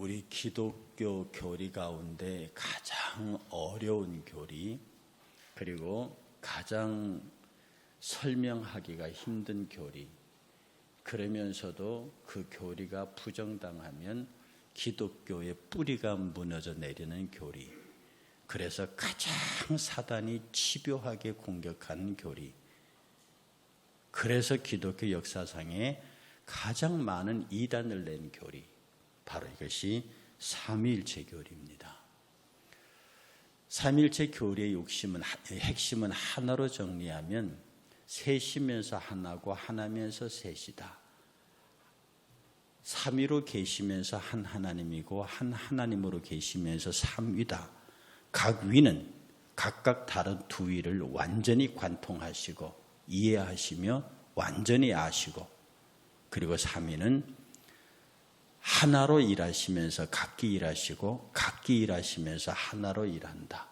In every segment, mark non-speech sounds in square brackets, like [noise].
우리 기독교 교리 가운데 가장 어려운 교리 그리고 가장 설명하기가 힘든 교리 그러면서도 그 교리가 부정당하면 기독교의 뿌리가 무너져 내리는 교리 그래서 가장 사단이 치료하게 공격하는 교리. 그래서 기독교 역사상에 가장 많은 이단을 낸 교리 바로 이것이 삼위일체 교리입니다. 삼위일체 교리의 욕심은 핵심은 하나로 정리하면 셋이면서 하나고 하나면서 셋이다. 삼위로 계시면서 한 하나님이고 한 하나님으로 계시면서 삼위다. 각 위는 각각 다른 두 위를 완전히 관통하시고 이해하시며 완전히 아시고 그리고 삼위는 하나로 일하시면서 각기 일하시고 각기 일하시면서 하나로 일한다.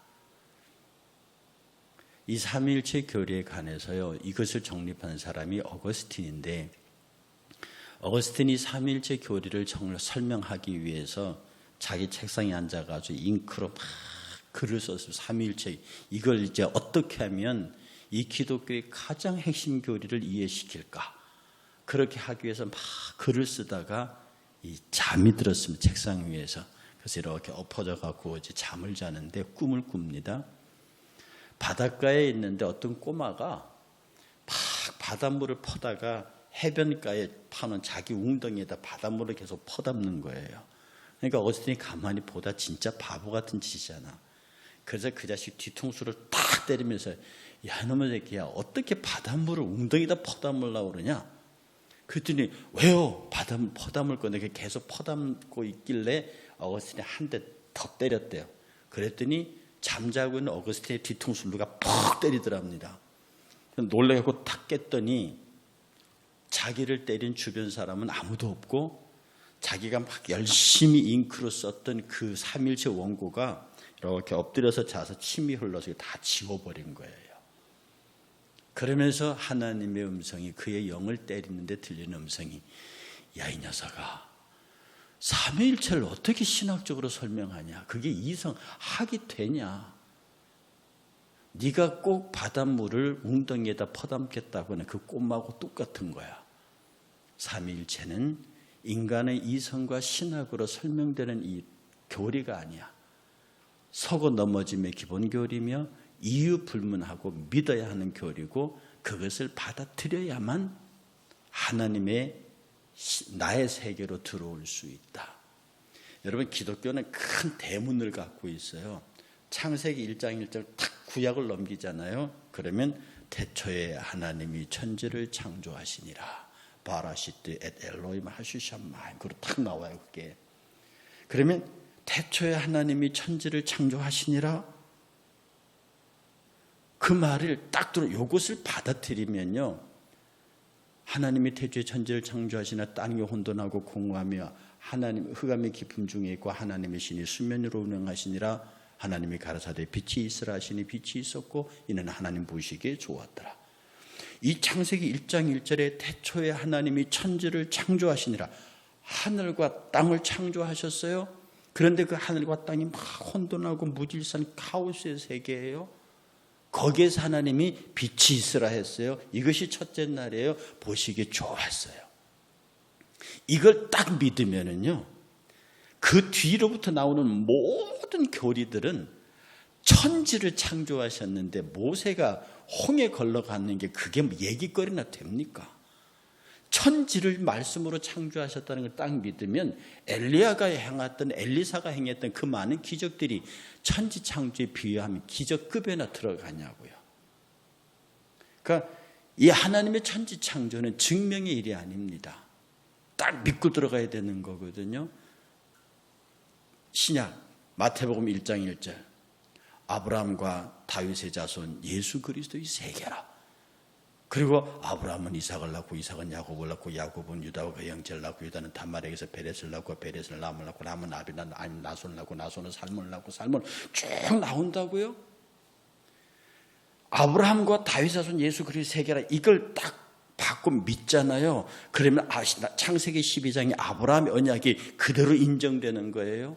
이 삼일체 교리에 관해서요 이것을 정립한 사람이 어거스틴인데 어거스틴이 삼일체 교리를 설명하기 위해서 자기 책상에 앉아가지고 잉크로 막 글을 썼어요. 삼일체 이걸 이제 어떻게 하면 이 기독교의 가장 핵심 교리를 이해시킬까? 그렇게 하기 위해서 막 글을 쓰다가 이 잠이 들었으면 책상 위에서 그래서 이렇게 엎어져 갖고 이제 잠을 자는데 꿈을 꿉니다. 바닷가에 있는데 어떤 꼬마가 막 바닷물을 퍼다가 해변가에 파는 자기 웅덩이에다 바닷물을 계속 퍼담는 거예요. 그러니까 어스틴이 가만히 보다 진짜 바보 같은 짓이잖아. 그래서 그 자식 뒤통수를 탁 때리면서 야 놈의 새끼야 어떻게 바닷물을 웅덩이에다 퍼담으려고 그러냐? 그랬더니 왜요? 바담, 퍼담을 건데 계속 퍼담고 있길래 어거스틴이 한 대 더 때렸대요. 그랬더니 잠자고 있는 어거스틴의 뒤통수를 누가 퍽 때리더랍니다. 놀래고 탁 깼더니 자기를 때린 주변 사람은 아무도 없고 자기가 막 열심히 잉크로 썼던 그 삼일체 원고가 이렇게 엎드려서 자서 침이 흘러서 다 지워버린 거예요. 그러면서 하나님의 음성이 그의 영을 때리는데 들리는 음성이 야 이 녀석아 삼위일체를 어떻게 신학적으로 설명하냐? 그게 이성하기 되냐? 네가 꼭 바닷물을 웅덩이에다 퍼담겠다고 하는 그 꿈하고 똑같은 거야. 삼위일체는 인간의 이성과 신학으로 설명되는 이 교리가 아니야. 서고 넘어짐의 기본 교리며 이유 불문하고 믿어야 하는 교리고 그것을 받아들여야만 하나님의 나의 세계로 들어올 수 있다. 여러분 기독교는 큰 대문을 갖고 있어요. 창세기 1장 1절 탁 구약을 넘기잖아요. 그러면 태초에 하나님이 천지를 창조하시니라. 바라시트 엣 엘로임 하슈샴마. 그로 탁 나와요, 그게. 그러면 태초에 하나님이 천지를 창조하시니라. 그 말을 딱 들어 요것을 받아들이면요. 하나님이 태초에 천지를 창조하시나 땅이 혼돈하고 공허하며 하나님 흑암의 깊음 중에 있고 하나님의 신이 수면으로 운행하시니라 하나님이 가라사대 빛이 있으라 하시니 빛이 있었고 이는 하나님 보시기에 좋았더라. 이 창세기 1장 1절에 태초에 하나님이 천지를 창조하시니라 하늘과 땅을 창조하셨어요. 그런데 그 하늘과 땅이 막 혼돈하고 무질서한 카오스의 세계예요. 거기에서 하나님이 빛이 있으라 했어요. 이것이 첫째 날이에요. 보시기 좋았어요. 이걸 딱 믿으면은요. 그 뒤로부터 나오는 모든 교리들은 천지를 창조하셨는데 모세가 홍에 걸러갔는 게 그게 뭐 얘기거리나 됩니까? 천지를 말씀으로 창조하셨다는 걸 딱 믿으면 엘리야가 행했던 엘리사가 행했던 그 많은 기적들이 천지 창조에 비유하면 기적급에나 들어가냐고요. 그러니까 이 하나님의 천지 창조는 증명의 일이 아닙니다. 딱 믿고 들어가야 되는 거거든요. 신약 마태복음 1장 1절 아브라함과 다윗의 자손 예수 그리스도의 세계라. 그리고 아브라함은 이삭을 낳고 이삭은 야곱을 낳고 야곱은 유다와 그 형제를 낳고 유다는 단말에게서 베레스를 낳고 베레스는 람을 낳고 람은 아비나 나손을 낳고 나손은 살몬을 낳고 살몬 쭉 나온다고요? 아브라함과 다윗 자손 예수 그리스도 세계라 이걸 딱 받고 믿잖아요. 그러면 아, 창세기 12장의 아브라함의 언약이 그대로 인정되는 거예요.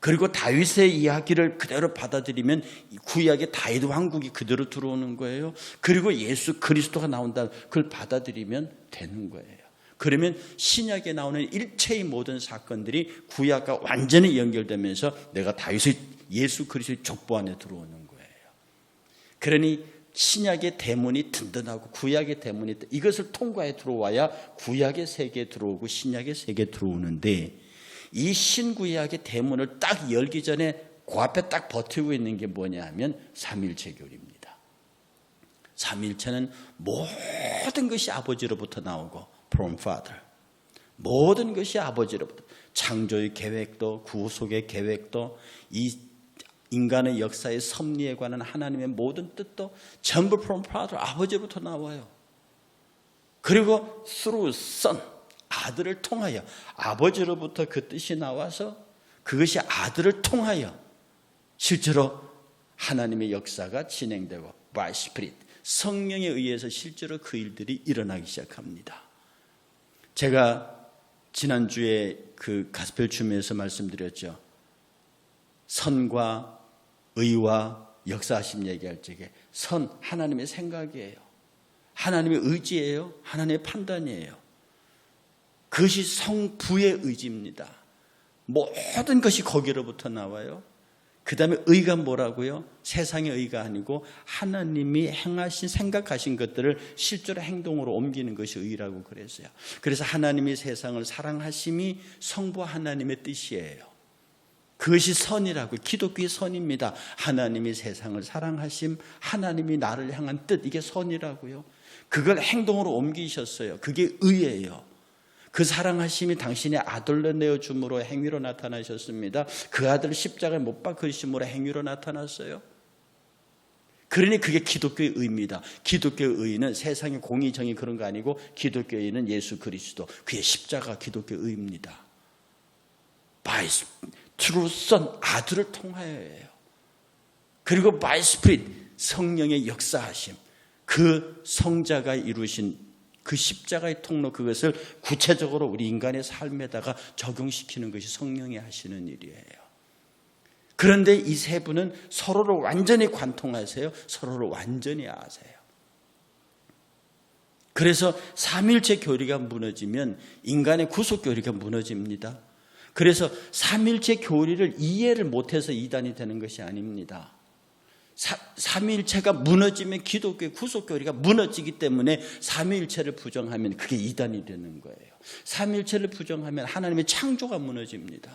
그리고 다윗의 이야기를 그대로 받아들이면 구약의 다윗 왕국이 그대로 들어오는 거예요. 그리고 예수 그리스도가 나온다. 그걸 받아들이면 되는 거예요. 그러면 신약에 나오는 일체의 모든 사건들이 구약과 완전히 연결되면서 내가 다윗의 예수 그리스도의 족보 안에 들어오는 거예요. 그러니 신약의 대문이 든든하고 구약의 대문이 이것을 통과해 들어와야 구약의 세계에 들어오고 신약의 세계에 들어오는데 이 신구약의 대문을 딱 열기 전에 그 앞에 딱 버티고 있는 게 뭐냐 하면 삼일체 교리입니다. 삼일체는 모든 것이 아버지로부터 나오고 from father. 모든 것이 아버지로부터 창조의 계획도 구속의 계획도 이 인간의 역사의 섭리에 관한 하나님의 모든 뜻도 전부 from father 아버지로부터 나와요. 그리고 through son 아들을 통하여 아버지로부터 그 뜻이 나와서 그것이 아들을 통하여 실제로 하나님의 역사가 진행되고 by spirit 성령에 의해서 실제로 그 일들이 일어나기 시작합니다. 제가 지난주에 그 가스펠 춤에서 말씀드렸죠. 선과 의와 역사하심 얘기할 적에 선 하나님의 생각이에요. 하나님의 의지예요. 하나님의 판단이에요. 그것이 성부의 의지입니다. 모든 것이 거기로부터 나와요. 그 다음에 의가 뭐라고요? 세상의 의가 아니고 하나님이 행하신 생각하신 것들을 실제로 행동으로 옮기는 것이 의라고 그랬어요. 그래서 하나님이 세상을 사랑하심이 성부 하나님의 뜻이에요. 그것이 선이라고 기독교의 선입니다. 하나님이 세상을 사랑하심, 하나님이 나를 향한 뜻 이게 선이라고요. 그걸 행동으로 옮기셨어요. 그게 의예요. 그 사랑하심이 당신의 아들로 내어 줌으로 행위로 나타나셨습니다. 그 아들을 십자가에 못 박으심으로 행위로 나타났어요. 그러니 그게 기독교의 의입니다. 기독교의 의는 세상의 공의 정의 그런 거 아니고 기독교의 의는 예수 그리스도 그의 십자가 기독교의 의입니다. true son 아들을 통하여예요. 그리고 by spirit 성령의 역사하심 그 성자가 이루신 그 십자가의 통로 그것을 구체적으로 우리 인간의 삶에다가 적용시키는 것이 성령이 하시는 일이에요. 그런데 이 세 분은 서로를 완전히 관통하세요. 서로를 완전히 아세요. 그래서 삼일체 교리가 무너지면 인간의 구속 교리가 무너집니다. 그래서 삼일체 교리를 이해를 못해서 이단이 되는 것이 아닙니다. 삼위일체가 무너지면 기독교의 구속교리가 무너지기 때문에 삼위일체를 부정하면 그게 이단이 되는 거예요. 삼위일체를 부정하면 하나님의 창조가 무너집니다.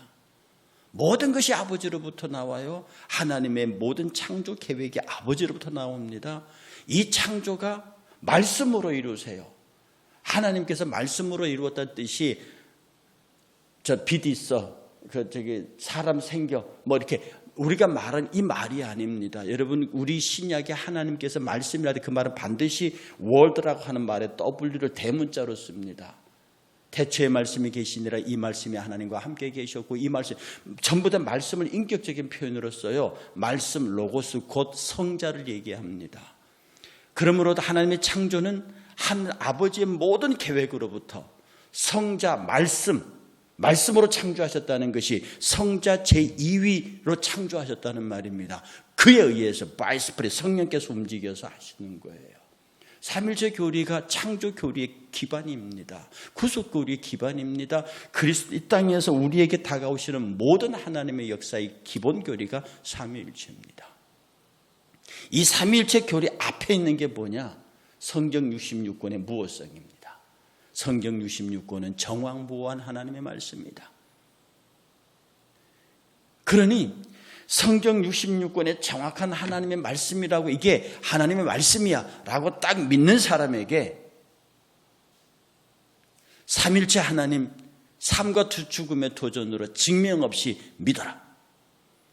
모든 것이 아버지로부터 나와요. 하나님의 모든 창조 계획이 아버지로부터 나옵니다. 이 창조가 말씀으로 이루세요. 하나님께서 말씀으로 이루었다는 뜻이 저 빛 있어. 그 저기 사람 생겨. 뭐 이렇게 우리가 말한 이 말이 아닙니다. 여러분 우리 신약에 하나님께서 말씀이라도 그 말은 반드시 월드라고 하는 말에 W를 대문자로 씁니다. 대초의 말씀이 계시니라 이 말씀이 하나님과 함께 계셨고 이 말씀 전부 다 말씀을 인격적인 표현으로 써요. 말씀 로고스 곧 성자를 얘기합니다. 그러므로 하나님의 창조는 한 아버지의 모든 계획으로부터 성자 말씀 말씀으로 창조하셨다는 것이 성자 제2위로 창조하셨다는 말입니다. 그에 의해서 바이스프리 성령께서 움직여서 하시는 거예요. 삼일체 교리가 창조 교리의 기반입니다. 구속 교리의 기반입니다. 그리스도 이 땅에서 우리에게 다가오시는 모든 하나님의 역사의 기본 교리가 삼일체입니다. 이 삼일체 교리 앞에 있는 게 뭐냐? 성경 66권의 무엇성입니다. 성경 66권은 정황보호한 하나님의 말씀입니다. 그러니 성경 66권의 정확한 하나님의 말씀이라고 이게 하나님의 말씀이야 라고 딱 믿는 사람에게 삼일체 하나님 삶과 죽음의 도전으로 증명 없이 믿어라.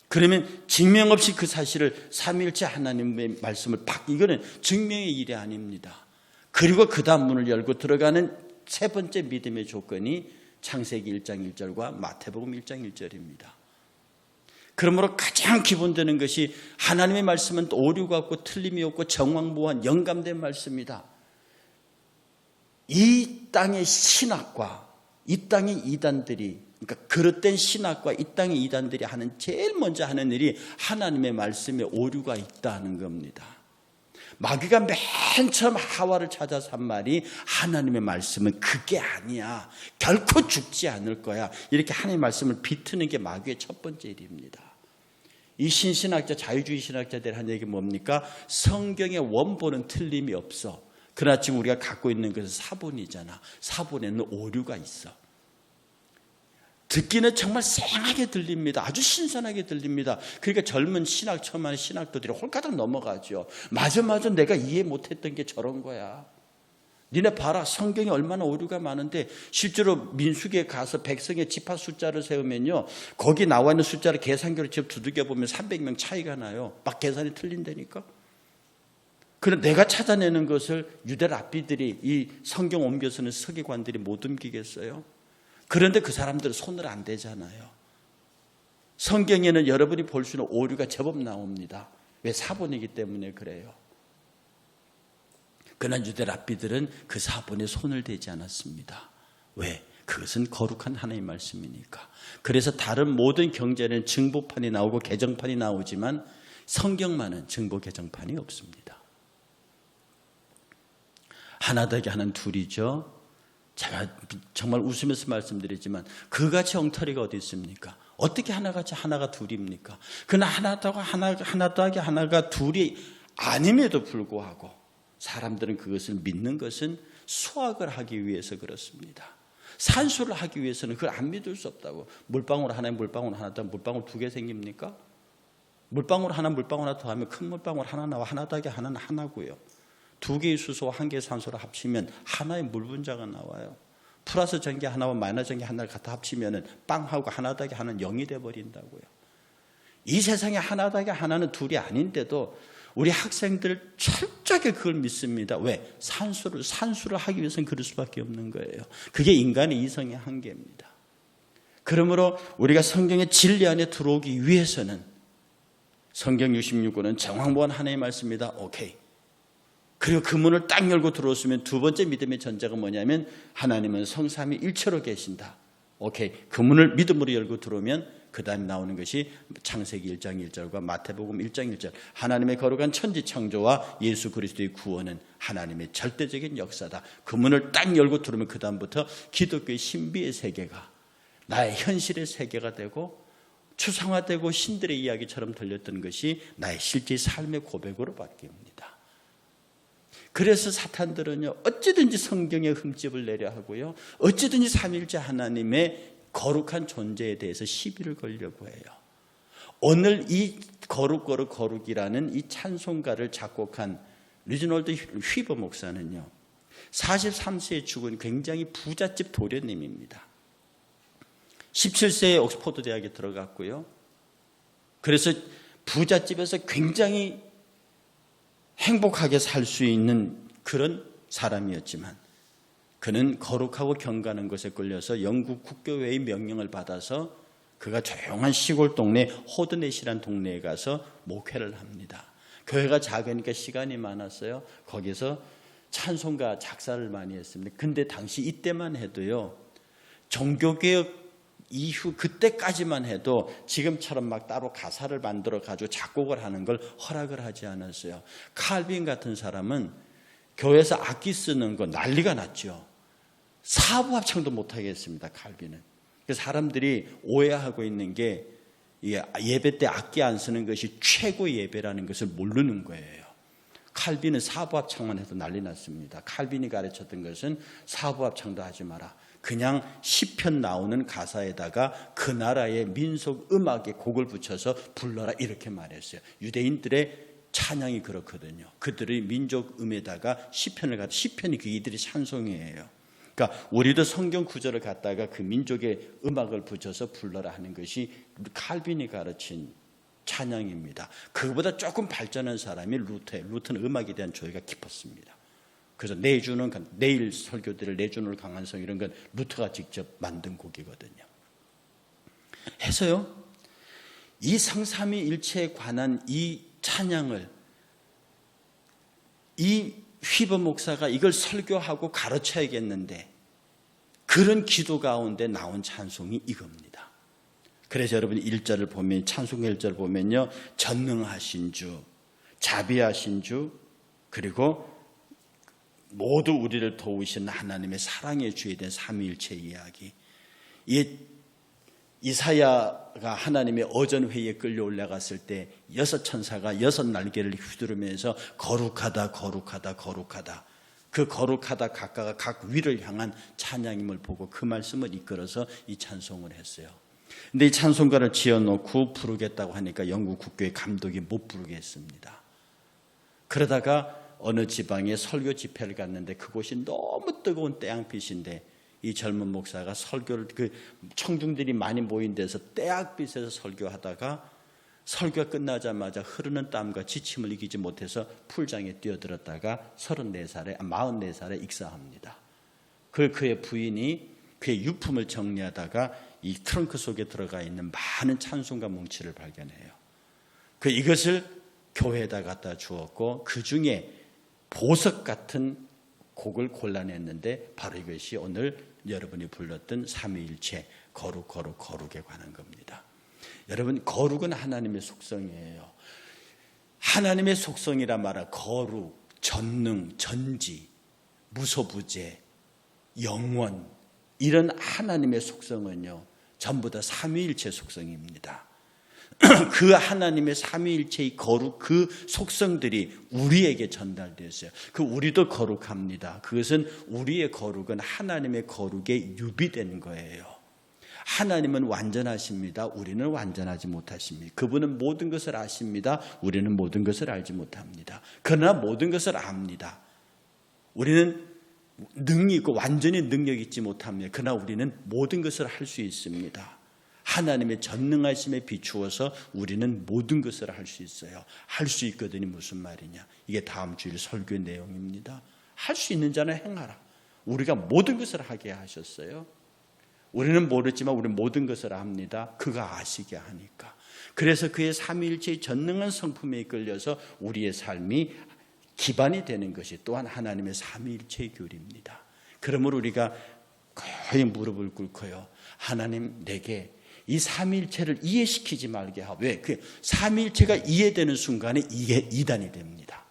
그러면 증명 없이 그 사실을 삼일체 하나님의 말씀을 박 이거는 증명의 일이 아닙니다. 그리고 그 다음 문을 열고 들어가는 세 번째 믿음의 조건이 창세기 1장 1절과 마태복음 1장 1절입니다. 그러므로 가장 기본되는 것이 하나님의 말씀은 오류가 없고 틀림이 없고 정황무한 영감된 말씀이다. 이 땅의 신학과 이 땅의 이단들이 그러니까 그릇된 신학과 이 땅의 이단들이 하는 제일 먼저 하는 일이 하나님의 말씀에 오류가 있다는 겁니다. 마귀가 맨 처음 하와를 찾아서 한 말이 하나님의 말씀은 그게 아니야. 결코 죽지 않을 거야. 이렇게 하나님의 말씀을 비트는 게 마귀의 첫 번째 일입니다. 이 신신학자, 자유주의 신학자들이 한 얘기 뭡니까? 성경의 원본은 틀림이 없어. 그러나 지금 우리가 갖고 있는 것은 사본이잖아. 사본에는 오류가 있어. 듣기는 정말 쌩하게 들립니다. 아주 신선하게 들립니다. 그러니까 젊은 신학 하는 신학도들이 홀가닥 넘어가죠. 맞아 맞아 내가 이해 못했던 게 저런 거야. 니네 봐라 성경에 얼마나 오류가 많은데 실제로 민수기에 가서 백성의 지파 숫자를 세우면요 거기 나와 있는 숫자를 계산기로 직접 두들겨 보면 300명 차이가 나요 막 계산이 틀린다니까 그럼 내가 찾아내는 것을 유대 랍비들이 이 성경 옮겨서는 서기관들이 못 옮기겠어요 그런데 그 사람들은 손을 안 대잖아요. 성경에는 여러분이 볼 수 있는 오류가 제법 나옵니다. 왜 사본이기 때문에 그래요. 그러나 유대 랍비들은 그 사본에 손을 대지 않았습니다. 왜? 그것은 거룩한 하나님의 말씀이니까. 그래서 다른 모든 경제는 증보판이 나오고 개정판이 나오지만 성경만은 증보 개정판이 없습니다. 하나 되게 하는 둘이죠. 제가 정말 웃으면서 말씀드리지만 그같이 엉터리가 어디 있습니까? 어떻게 하나같이 하나가 둘입니까? 그러나 하나 더하고 하나, 하나 더하기 하나가 둘이 아님에도 불구하고 사람들은 그것을 믿는 것은 수학을 하기 위해서 그렇습니다. 산수를 하기 위해서는 그걸 안 믿을 수 없다고. 물방울 하나에 물방울 하나 더 물방울 두 개 생깁니까? 물방울 하나 물방울 하나 더 하면 큰 물방울 하나 나와 하나 더하기 하나는 하나고요. 두 개의 수소와 한 개의 산소를 합치면 하나의 물 분자가 나와요. 플러스 전기 하나와 마이너스 전기 하나를 갖다 합치면 빵하고 하나 더하기 하나는 영이 돼 버린다고요. 이 세상에 하나 더하기 하나는 둘이 아닌데도 우리 학생들 철저하게 그걸 믿습니다. 왜? 산수를 산수를 하기 위해서는 그럴 수밖에 없는 거예요. 그게 인간의 이성의 한계입니다. 그러므로 우리가 성경의 진리 안에 들어오기 위해서는 성경 66권은 정황무한 하나의 말씀입니다. 오케이. 그리고 그 문을 딱 열고 들어왔으면 두 번째 믿음의 전제가 뭐냐면 하나님은 성삼이 일체로 계신다. 오케이. 그 문을 믿음으로 열고 들어오면 그 다음에 나오는 것이 창세기 1장 1절과 마태복음 1장 1절 하나님의 거룩한 천지 창조와 예수 그리스도의 구원은 하나님의 절대적인 역사다. 그 문을 딱 열고 들어오면 그 다음부터 기독교의 신비의 세계가 나의 현실의 세계가 되고 추상화되고 신들의 이야기처럼 들렸던 것이 나의 실제 삶의 고백으로 바뀝니다. 그래서 사탄들은요, 어찌든지 성경의 흠집을 내려 하고요, 어찌든지 삼일째 하나님의 거룩한 존재에 대해서 시비를 걸려고 해요. 오늘 이 거룩, 거룩, 거룩이라는 이 찬송가를 작곡한 리즈널드 휘버 목사는요, 43세에 죽은 굉장히 부잣집 도련님입니다. 17세에 옥스퍼드 대학에 들어갔고요. 그래서 부잣집에서 굉장히 행복하게 살 수 있는 그런 사람이었지만 그는 거룩하고 경가하는 것에 끌려서 영국 국교회의 명령을 받아서 그가 조용한 시골 동네 호드넷이란 동네에 가서 목회를 합니다. 교회가 작으니까 시간이 많았어요. 거기서 찬송가 작사를 많이 했습니다. 근데 당시 이때만 해도요. 종교개혁 이후 그때까지만 해도 지금처럼 막 따로 가사를 만들어 가지고 작곡을 하는 걸 허락을 하지 않았어요. 칼빈 같은 사람은 교회에서 악기 쓰는 거 난리가 났죠. 사부 합창도 못 하겠습니다. 칼빈은. 사람들이 오해하고 있는 게 예배 때 악기 안 쓰는 것이 최고 예배라는 것을 모르는 거예요. 칼빈은 사부 합창만 해도 난리 났습니다. 칼빈이 가르쳤던 것은 사부 합창도 하지 마라. 그냥 시편 나오는 가사에다가 그 나라의 민속 음악에 곡을 붙여서 불러라 이렇게 말했어요. 유대인들의 찬양이 그렇거든요. 그들의 민족 음에다가 시편을 갖다 시편이 그 이들의 찬송이에요. 그러니까 우리도 성경 구절을 갖다가 그 민족의 음악을 붙여서 불러라 하는 것이 칼빈이 가르친 찬양입니다. 그보다 조금 발전한 사람이 루테. 루테는 음악에 대한 조예가 깊었습니다. 그래서 내주는 내일 설교들을 내주는 강한성 이런 건 루터가 직접 만든 곡이거든요. 해서요. 이 성삼위 일체에 관한 이 찬양을 이 휘버 목사가 이걸 설교하고 가르쳐야겠는데 그런 기도 가운데 나온 찬송이 이겁니다. 그래서 여러분 1절을 보면 찬송 1절 보면요. 전능하신 주, 자비하신 주, 그리고 모두 우리를 도우시는 하나님의 사랑의 주에 대한 삼위일체 이야기. 이 이사야가 하나님의 어전 회의에 끌려 올라갔을 때 여섯 천사가 여섯 날개를 휘두르면서 거룩하다 거룩하다 거룩하다 그 거룩하다 각각가 각 위를 향한 찬양임을 보고 그 말씀을 이끌어서 이 찬송을 했어요. 근데 이 찬송가를 지어놓고 부르겠다고 하니까 영국 국교의 감독이 못 부르게 했습니다. 그러다가 어느 지방에 설교 집회를 갔는데 그곳이 너무 뜨거운 태양빛인데 이 젊은 목사가 설교를 그 청중들이 많이 모인 데서 태양빛에서 설교하다가 설교가 끝나자마자 흐르는 땀과 지침을 이기지 못해서 풀장에 뛰어들었다가 34살에 44살에 익사합니다. 그 그의 부인이 그의 유품을 정리하다가 이 트렁크 속에 들어가 있는 많은 찬송가 뭉치를 발견해요. 그 이것을 교회에다 갖다 주었고 그 중에 보석 같은 곡을 골라냈는데 바로 이것이 오늘 여러분이 불렀던 삼위일체 거룩 거룩 거룩에 관한 겁니다. 여러분 거룩은 하나님의 속성이에요. 하나님의 속성이라 말하 거룩, 전능, 전지, 무소부재, 영원 이런 하나님의 속성은요 전부 다 삼위일체 속성입니다. [clears throat] 그 하나님의 삼위일체의 거룩 그 속성들이 우리에게 전달되었어요. 그 우리도 거룩합니다. 그것은 우리의 거룩은 하나님의 거룩에 유비된 거예요. 하나님은 완전하십니다. 우리는 완전하지 못하십니다. 그분은 모든 것을 아십니다. 우리는 모든 것을 알지 못합니다. 그러나 모든 것을 압니다. 우리는 능이 있고 완전히 능력 있지 못합니다. 그러나 우리는 모든 것을 할 수 있습니다. 하나님의 전능하심에 비추어서 우리는 모든 것을 할 수 있어요. 할 수 있거든요. 무슨 말이냐? 이게 다음 주일 설교 내용입니다. 할 수 있는 자는 행하라. 우리가 모든 것을 하게 하셨어요. 우리는 모르지만 우리 모든 것을 압니다. 그가 아시게 하니까. 그래서 그의 삼위일체의 전능한 성품에 이끌려서 우리의 삶이 기반이 되는 것이 또한 하나님의 삼위일체의 교리입니다. 그러므로 우리가 거의 무릎을 꿇고요. 하나님 내게 이 삼위일체를 이해시키지 말게 하고 왜? 그 삼위일체가 이해되는 순간에 이게 이단이 됩니다.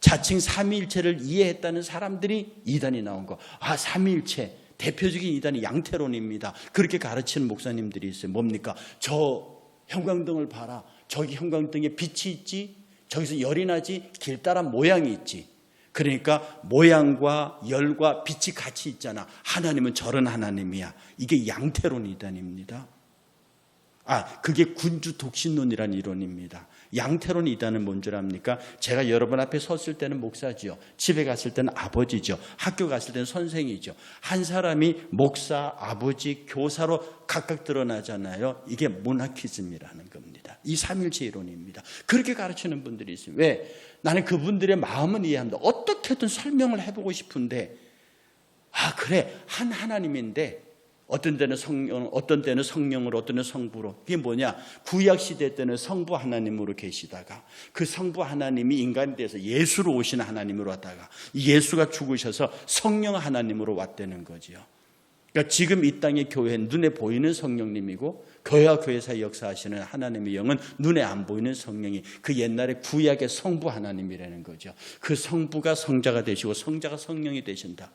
자칭 삼위일체를 이해했다는 사람들이 이단이 나온 거. 아 삼위일체 대표적인 이단이 양태론입니다. 그렇게 가르치는 목사님들이 있어요. 뭡니까? 저 형광등을 봐라. 저기 형광등에 빛이 있지. 저기서 열이 나지. 길 따라 모양이 있지. 그러니까 모양과 열과 빛이 같이 있잖아. 하나님은 저런 하나님이야. 이게 양태론 이단입니다. 아, 그게 군주 독신론이라는 이론입니다. 양태론 이단은 뭔 줄 압니까? 제가 여러분 앞에 섰을 때는 목사지요. 집에 갔을 때는 아버지죠. 학교 갔을 때는 선생이죠. 한 사람이 목사, 아버지, 교사로 각각 드러나잖아요. 이게 모나키즘이라는 겁니다. 이 삼일체 이론입니다. 그렇게 가르치는 분들이 있어요. 왜? 나는 그분들의 마음은 이해합니다. 어떻게든 설명을 해보고 싶은데, 아, 그래. 한 하나님인데, 어떤 때는 성령, 어떤 때는 성령으로, 어떤 때는 성부로. 그게 뭐냐? 구약 시대 때는 성부 하나님으로 계시다가 그 성부 하나님이 인간이 돼서 예수로 오신 하나님으로 왔다가 예수가 죽으셔서 성령 하나님으로 왔다는 거지요. 그러니까 지금 이 땅의 교회는 눈에 보이는 성령님이고 교회와 교회 사이 역사하시는 하나님의 영은 눈에 안 보이는 성령이 그 옛날에 구약의 성부 하나님이라는 거죠. 그 성부가 성자가 되시고 성자가 성령이 되신다.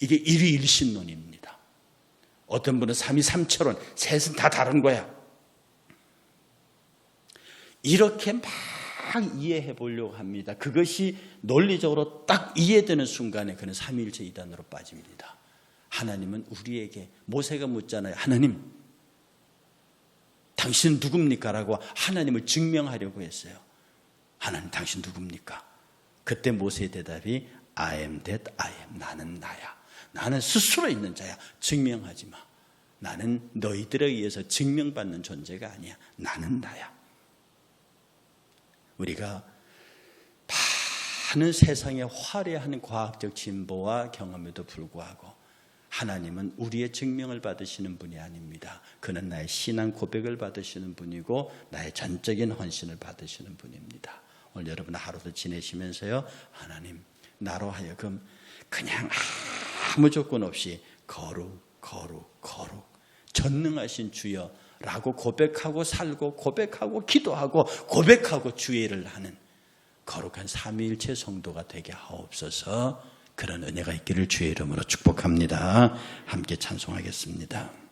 이게 일위일신론입니다. 어떤 분은 삼위 삼처론, 셋은 다 다른 거야. 이렇게 막 이해해 보려고 합니다. 그것이 논리적으로 딱 이해되는 순간에 그는 삼위일체 이단으로 빠집니다. 하나님은 우리에게 모세가 묻잖아요. 하나님, 당신은 누굽니까? 라고 하나님을 증명하려고 했어요. 하나님, 당신 누굽니까? 그때 모세의 대답이 I am that I am. 나는 나야. 나는 스스로 있는 자야. 증명하지 마. 나는 너희들에 의해서 증명받는 존재가 아니야. 나는 나야. 우리가 많은 세상의 화려한 과학적 진보와 경험에도 불구하고 하나님은 우리의 증명을 받으시는 분이 아닙니다. 그는 나의 신앙 고백을 받으시는 분이고 나의 전적인 헌신을 받으시는 분입니다. 오늘 여러분 하루도 지내시면서요. 하나님 나로 하여금 그냥 아무 조건 없이 거룩, 거룩, 거룩, 전능하신 주여 라고 고백하고 살고 고백하고 기도하고 고백하고 주의를 하는 거룩한 삼위일체 성도가 되게 하옵소서 그런 은혜가 있기를 주의 이름으로 축복합니다. 함께 찬송하겠습니다.